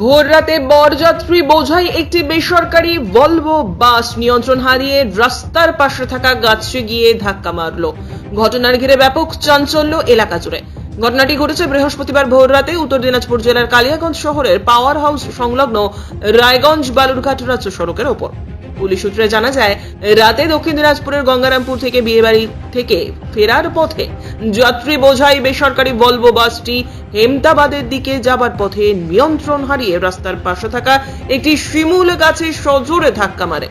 ভোর রাতে বরযাত্রী বোঝাই একটি বেসরকারি ভলভো বাস নিয়ন্ত্রণ হারিয়ে রাস্তার পাশে থাকা গাছে গিয়ে ধাক্কা মারল। ঘটনার ঘিরে ব্যাপক চাঞ্চল্য এলাকা জুড়ে। ঘটনাটি ঘটেছে বৃহস্পতিবার ভোর রাতে উত্তর দিনাজপুর জেলার কালিয়াগঞ্জ শহরের পাওয়ার হাউস সংলগ্ন রায়গঞ্জ বালুরঘাট রাজ্য সড়কের ওপর। পুলিশ সূত্রে জানা যায়, রাতে দক্ষিণ দিনাজপুরের গঙ্গারামপুর থেকে বিয়েবাড়ি থেকে ফেরার পথে যাত্রী বোঝাই বেসরকারি ভলভো বাসটি হেমতাবাদের দিকে যাবার পথে নিয়ন্ত্রণ হারিয়ে রাস্তার পাশে থাকা একটি শিমুল গাছে সজোরে ধাক্কা মারে।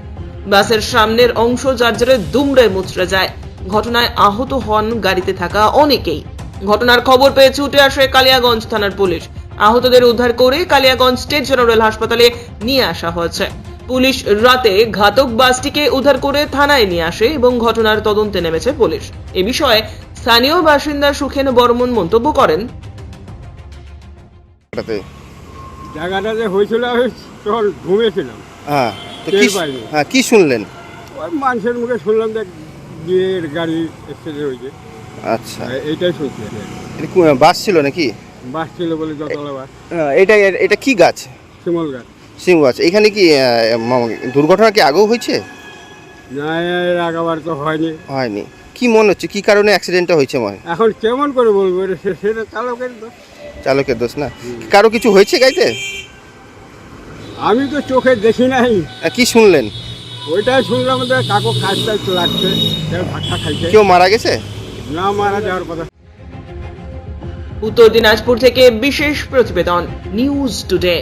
বাসের সামনের অংশ যার জেরে দুমড়ে মুচড়ে যায়। ঘটনায় আহত হন গাড়িতে থাকা অনেকেই। ঘটনার খবর পেয়ে ছুটে আসে কালিয়াগঞ্জ থানার পুলিশ। আহতদের উদ্ধার করে কালিয়াগঞ্জ স্টেট জেনারেল হাসপাতালে নিয়ে আসা হয়েছে। পুলিশ রাতে ঘাতক বাসটিকে উদ্ধার করে থানায় নিয়ে আসে এবং ঘটনার তদন্তে নেমেছে পুলিশ। এ বিষয়ে স্থানীয় বাসিন্দা সুখেন বর্মন মন্তব্য করেন। জায়গাটা যে হয়েছিল তখন ঘুমিয়েছিলাম। হ্যাঁ কি হ্যাঁ কি শুনলেন? ওই মানুষের মুখে শুনলাম যে বিয়ের গাড়ি এক্সিডেন্ট হয়েছে। আচ্ছা। এই- এইটাই শুনছি বাস ছিল নাকি? বাস ছিল বলে যতলা বাস। এটা এটা কি গাছ? শিমল গাছ সিং আছে। এখানে কি দুর্ঘটনা কি আগেও হয়েছে? না এর আগাবার তো হয়নি। হয়নি। কি মনে হচ্ছে? কি কারণে অ্যাক্সিডেন্টটা হয়েছে মনে এখন কেমন করে বলব? সেটা চালকের তো চালকের দোষ না? কারও কিছু হয়েছে গাইতে আমি তো চোখে দেখি নাই। কি শুনলেন? ওইটাই শুনলাম যে কাকু কাজ টাজ লাগছে কেউ ধাক্কা খাইছে। কেউ মারা গেছে? না মারা যাওয়ার কথা। উত্তর দিনাজপুর থেকে বিশেষ প্রতিবেদন নিউজ টুডে।